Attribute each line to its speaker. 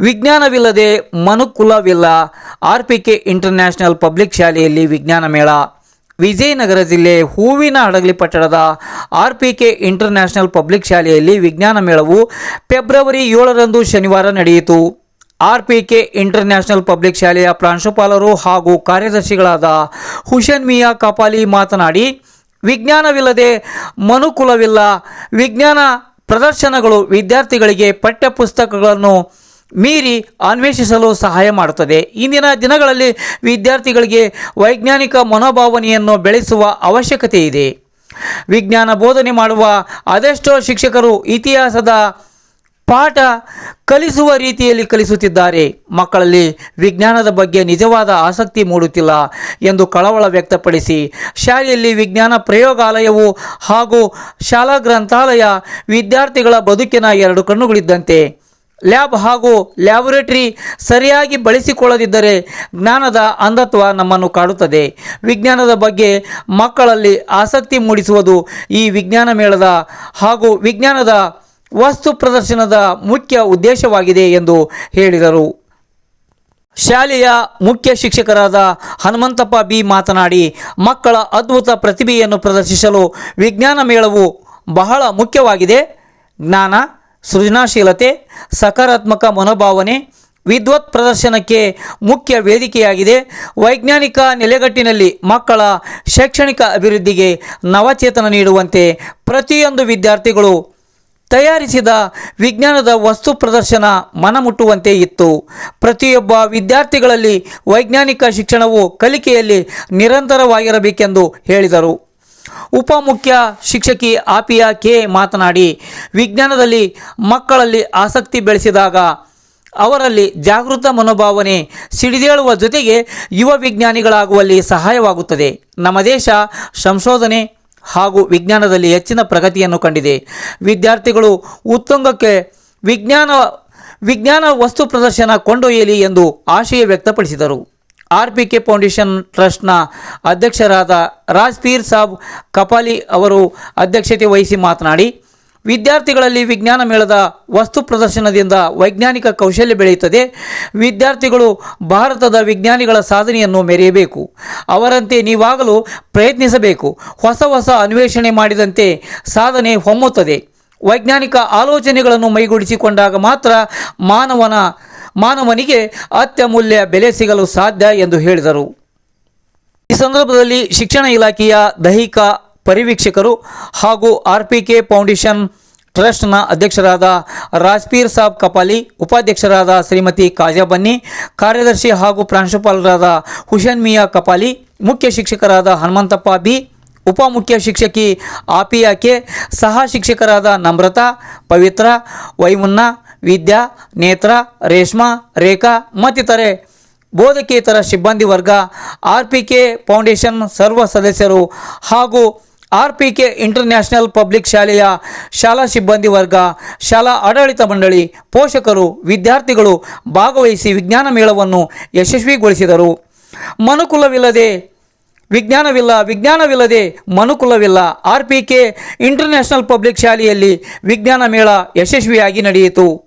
Speaker 1: ವಿಜ್ಞಾನವಿಲ್ಲದೆ ಮನುಕುಲವಿಲ್ಲ. R P K international public ಶಾಲೆಯಲ್ಲಿ ವಿಜ್ಞಾನ ಮೇಳ. ವಿಜಯನಗರ ಜಿಲ್ಲೆ ಹೂವಿನ ಹಡಗಲಿ ಪಟ್ಟಣದ R P K international public ಶಾಲೆಯಲ್ಲಿ ವಿಜ್ಞಾನ ಮೇಳವು ಫೆಬ್ರವರಿ ಏಳರಂದು ಶನಿವಾರ ನಡೆಯಿತು. R P K international public ಶಾಲೆಯ ಪ್ರಾಂಶುಪಾಲರು ಹಾಗೂ ಕಾರ್ಯದರ್ಶಿಗಳಾದ ಹುಸೇನ್ ಮಿಯಾ ಕಪಾಲಿ ಮಾತನಾಡಿ, ವಿಜ್ಞಾನವಿಲ್ಲದೆ ಮನುಕುಲವಿಲ್ಲ. ವಿಜ್ಞಾನ ಪ್ರದರ್ಶನಗಳು ವಿದ್ಯಾರ್ಥಿಗಳಿಗೆ ಪಠ್ಯಪುಸ್ತಕಗಳನ್ನು ಮೀರಿ ಅನ್ವೇಷಿಸಲು ಸಹಾಯ ಮಾಡುತ್ತದೆ. ಇಂದಿನ ದಿನಗಳಲ್ಲಿ ವಿದ್ಯಾರ್ಥಿಗಳಿಗೆ ವೈಜ್ಞಾನಿಕ ಮನೋಭಾವನೆಯನ್ನು ಬೆಳೆಸುವ ಅವಶ್ಯಕತೆ ಇದೆ. ವಿಜ್ಞಾನ ಬೋಧನೆ ಮಾಡುವ ಅದೆಷ್ಟೋ ಶಿಕ್ಷಕರು ಇತಿಹಾಸದ ಪಾಠ ಕಲಿಸುವ ರೀತಿಯಲ್ಲಿ ಕಲಿಸುತ್ತಿದ್ದಾರೆ. ಮಕ್ಕಳಲ್ಲಿ ವಿಜ್ಞಾನದ ಬಗ್ಗೆ ನಿಜವಾದ ಆಸಕ್ತಿ ಮೂಡುತ್ತಿಲ್ಲ ಎಂದು ಕಳವಳ ವ್ಯಕ್ತಪಡಿಸಿ, ಶಾಲೆಯಲ್ಲಿ ವಿಜ್ಞಾನ ಪ್ರಯೋಗಾಲಯವು ಹಾಗೂ ಶಾಲಾ ಗ್ರಂಥಾಲಯ ವಿದ್ಯಾರ್ಥಿಗಳ ಬದುಕಿನ ಎರಡು ಕಣ್ಣುಗಳಿದ್ದಂತೆ. ಲ್ಯಾಬ್ ಹಾಗೂ ಲ್ಯಾಬೊರೇಟರಿ ಸರಿಯಾಗಿ ಬಳಸಿಕೊಳ್ಳದಿದ್ದರೆ ಜ್ಞಾನದ ಅಂಧತ್ವ ನಮ್ಮನ್ನು ಕಾಡುತ್ತದೆ. ವಿಜ್ಞಾನದ ಬಗ್ಗೆ ಮಕ್ಕಳಲ್ಲಿ ಆಸಕ್ತಿ ಮೂಡಿಸುವುದು ಈ ವಿಜ್ಞಾನ ಮೇಳದ ಹಾಗೂ ವಿಜ್ಞಾನದ ವಸ್ತು ಪ್ರದರ್ಶನದ ಮುಖ್ಯ ಉದ್ದೇಶವಾಗಿದೆ ಎಂದು ಹೇಳಿದರು. ಶಾಲೆಯ ಮುಖ್ಯ ಶಿಕ್ಷಕರಾದ ಹನುಮಂತಪ್ಪ ಬಿ ಮಾತನಾಡಿ, ಮಕ್ಕಳ ಅದ್ಭುತ ಪ್ರತಿಭೆಯನ್ನು ಪ್ರದರ್ಶಿಸಲು ವಿಜ್ಞಾನ ಮೇಳವು ಬಹಳ ಮುಖ್ಯವಾಗಿದೆ. ಜ್ಞಾನ ಸೃಜನಶೀಲತೆ, ಸಕಾರಾತ್ಮಕ ಮನೋಭಾವನೆ, ವಿದ್ವತ್ ಪ್ರದರ್ಶನಕ್ಕೆ ಮುಖ್ಯ ವೇದಿಕೆಯಾಗಿದೆ. ವೈಜ್ಞಾನಿಕ ನೆಲೆಗಟ್ಟಿನಲ್ಲಿ ಮಕ್ಕಳ ಶೈಕ್ಷಣಿಕ ಅಭಿವೃದ್ಧಿಗೆ ನವಚೇತನ ನೀಡುವಂತೆ ಪ್ರತಿಯೊಂದು ವಿದ್ಯಾರ್ಥಿಗಳು ತಯಾರಿಸಿದ ವಿಜ್ಞಾನದ ವಸ್ತು ಪ್ರದರ್ಶನ ಮನಮುಟ್ಟುವಂತೆ ಇತ್ತು. ಪ್ರತಿಯೊಬ್ಬ ವಿದ್ಯಾರ್ಥಿಗಳಲ್ಲಿ ವೈಜ್ಞಾನಿಕ ಶಿಕ್ಷಣವು ಕಲಿಕೆಯಲ್ಲಿ ನಿರಂತರವಾಗಿರಬೇಕೆಂದು ಹೇಳಿದರು. ಉಪಮುಖ್ಯ ಶಿಕ್ಷಕಿ ಆಪಿಯಾ ಕೆ ಮಾತನಾಡಿ, ವಿಜ್ಞಾನದಲ್ಲಿ ಮಕ್ಕಳಲ್ಲಿ ಆಸಕ್ತಿ ಬೆಳೆಸಿದಾಗ ಅವರಲ್ಲಿ ಜಾಗೃತ ಮನೋಭಾವನೆ ಸಿಡಿದೇಳುವ ಜೊತೆಗೆ ಯುವ ವಿಜ್ಞಾನಿಗಳಾಗುವಲ್ಲಿ ಸಹಾಯವಾಗುತ್ತದೆ. ನಮ್ಮ ದೇಶ ಸಂಶೋಧನೆ ಹಾಗೂ ವಿಜ್ಞಾನದಲ್ಲಿ ಹೆಚ್ಚಿನ ಪ್ರಗತಿಯನ್ನು ಕಂಡಿದೆ. ವಿದ್ಯಾರ್ಥಿಗಳು ಉತ್ತುಂಗಕ್ಕೆ ವಿಜ್ಞಾನ ವಿಜ್ಞಾನ ವಸ್ತು ಪ್ರದರ್ಶನ ಕೊಂಡೊಯ್ಯಲಿ ಎಂದು ಆಶಯ ವ್ಯಕ್ತಪಡಿಸಿದರು. ಆರ್ ಪಿ ಕೆ ಫೌಂಡೇಶನ್ ಟ್ರಸ್ಟ್ನ ಅಧ್ಯಕ್ಷರಾದ ರಾಜ್ಪೀರ್ ಸಾಬ್ ಕಪಾಲಿ ಅವರು ಅಧ್ಯಕ್ಷತೆ ವಹಿಸಿ ಮಾತನಾಡಿ, ವಿದ್ಯಾರ್ಥಿಗಳಲ್ಲಿ ವಿಜ್ಞಾನ ಮೇಳದ ವಸ್ತು ಪ್ರದರ್ಶನದಿಂದ ವೈಜ್ಞಾನಿಕ ಕೌಶಲ್ಯ ಬೆಳೆಯುತ್ತದೆ. ವಿದ್ಯಾರ್ಥಿಗಳು ಭಾರತದ ವಿಜ್ಞಾನಿಗಳ ಸಾಧನೆಯನ್ನು ಮೆರೆಯಬೇಕು. ಅವರಂತೆ ನೀವಾಗಲು ಪ್ರಯತ್ನಿಸಬೇಕು. ಹೊಸ ಹೊಸ ಅನ್ವೇಷಣೆ ಮಾಡಿದಂತೆ ಸಾಧನೆ ಹೊಮ್ಮುತ್ತದೆ. ವೈಜ್ಞಾನಿಕ ಆಲೋಚನೆಗಳನ್ನು ಮೈಗೂಡಿಸಿಕೊಂಡಾಗ ಮಾತ್ರ ಮಾನವನ ಮಾನವನಿಗೆ ಅತ್ಯಮೂಲ್ಯ ಬೆಲೆ ಸಿಗಲು ಸಾಧ್ಯ ಎಂದು ಹೇಳಿದರು. ಈ ಸಂದರ್ಭದಲ್ಲಿ ಶಿಕ್ಷಣ ಇಲಾಖೆಯ ದೈಹಿಕ ಪರಿವೀಕ್ಷಕರು ಹಾಗೂ ಆರ್ ಪಿ ಕೆ ಫೌಂಡೇಶನ್ ಟ್ರಸ್ಟ್ನ ಅಧ್ಯಕ್ಷರಾದ ರಾಜ್ಪೀರ್ ಸಾಬ್ ಕಪಾಲಿ, ಉಪಾಧ್ಯಕ್ಷರಾದ ಶ್ರೀಮತಿ ಕಾಜಾಬನ್ನಿ ಕಾರ್ಯದರ್ಶಿ ಹಾಗೂ ಪ್ರಾಂಶುಪಾಲರಾದ ಹುಸೇನ್ ಮಿಯಾ ಕಪಾಲಿ, ಮುಖ್ಯ ಶಿಕ್ಷಕರಾದ ಹನುಮಂತಪ್ಪ ಬಿ ಉಪಮುಖ್ಯ ಶಿಕ್ಷಕಿ ಆಪಿಯಾಕೆ ಸಹ ಶಿಕ್ಷಕರಾದ ನಮ್ರತಾ, ಪವಿತ್ರ ವೈಮುನ್ನ ವಿದ್ಯಾ, ನೇತ್ರ, ರೇಷ್ಮಾ, ರೇಖಾ ಮತ್ತಿತರೆ ಬೋಧಕೇತರ ಸಿಬ್ಬಂದಿ ವರ್ಗ ಆರ್ ಪಿ ಕೆ ಫೌಂಡೇಶನ್ ಸರ್ವ ಸದಸ್ಯರು ಹಾಗೂ R P K international public ಶಾಲೆಯ ಶಾಲಾ ಸಿಬ್ಬಂದಿ ವರ್ಗ, ಶಾಲಾ ಆಡಳಿತ ಮಂಡಳಿ ಪೋಷಕರು, ವಿದ್ಯಾರ್ಥಿಗಳು ಭಾಗವಹಿಸಿ ವಿಜ್ಞಾನ ಮೇಳವನ್ನು ಯಶಸ್ವಿಗೊಳಿಸಿದರು. ಮನುಕುಲವಿಲ್ಲದೆ ವಿಜ್ಞಾನವಿಲ್ಲ, ವಿಜ್ಞಾನವಿಲ್ಲದೆ ಮನುಕುಲವಿಲ್ಲ R P K international public ಶಾಲೆಯಲ್ಲಿ ವಿಜ್ಞಾನ ಮೇಳ ಯಶಸ್ವಿಯಾಗಿ ನಡೆಯಿತು.